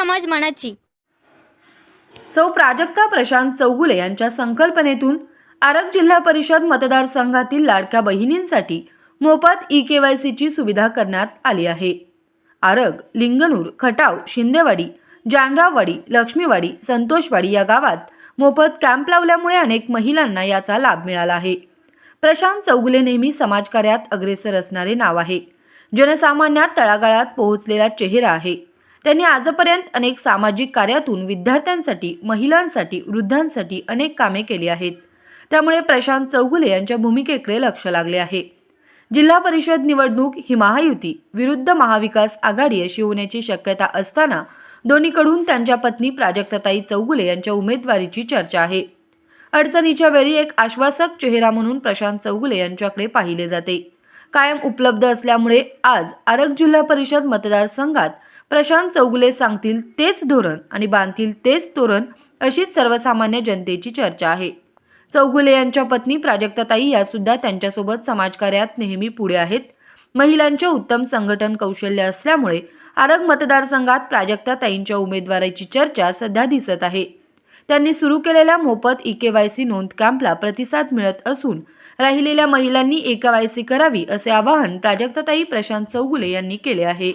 समाज मनाची. सौ प्राजक्ता प्रशांत चौगुले यांच्या संकल्पनेतून आरग जिल्हा परिषद मतदारसंघातील लाडक्या बहिणींसाठी मोफत ई के वाय सीची सुविधा करण्यात आली आहे. आरग लिंगनूर खटाव शिंदेवाडी जानराववाडी लक्ष्मीवाडी संतोषवाडी या गावात मोफत कॅम्प लावल्यामुळे अनेक महिलांना याचा लाभ मिळाला आहे. प्रशांत चौगुले नेहमी समाजकार्यात अग्रेसर असणारे नाव आहे. जनसामान्यात तळागाळात पोहोचलेला चेहरा आहे. त्यांनी आजपर्यंत अनेक सामाजिक कार्यातून विद्यार्थ्यांसाठी महिलांसाठी वृद्धांसाठी अनेक कामे केली आहेत. त्यामुळे प्रशांत चौगुले यांच्या भूमिकेकडे लक्ष लागले आहे. जिल्हा परिषद निवडणूक ही महायुती विरुद्ध महाविकास आघाडी अशी होण्याची शक्यता असताना दोन्हीकडून त्यांच्या पत्नी प्राजक्ताताई चौगुले यांच्या उमेदवारीची चर्चा आहे. अडचणीच्या वेळी एक आश्वासक चेहरा म्हणून प्रशांत चौगुले यांच्याकडे पाहिले जाते. कायम उपलब्ध असल्यामुळे आज आरग जिल्हा परिषद मतदारसंघात प्रशांत चौगुले सांगतील तेच धोरण आणि बांधतील तेच तोरण अशीच सर्वसामान्य जनतेची चर्चा आहे. चौगुले यांच्या पत्नी प्राजक्ताताई यासुद्धा त्यांच्यासोबत समाजकार्यात नेहमी पुढे आहेत. महिलांचे उत्तम संघटन कौशल्य असल्यामुळे आरग मतदारसंघात प्राजक्ताताईंच्या उमेदवाराची चर्चा सध्या दिसत आहे. त्यांनी सुरू केलेल्या मोफत ई के वाय सी नोंद कॅम्पला प्रतिसाद मिळत असून राहिलेल्या महिलांनी ए वाय सी करावी असे आवाहन प्राजक्ताताई प्रशांत चौगुले यांनी केले आहे.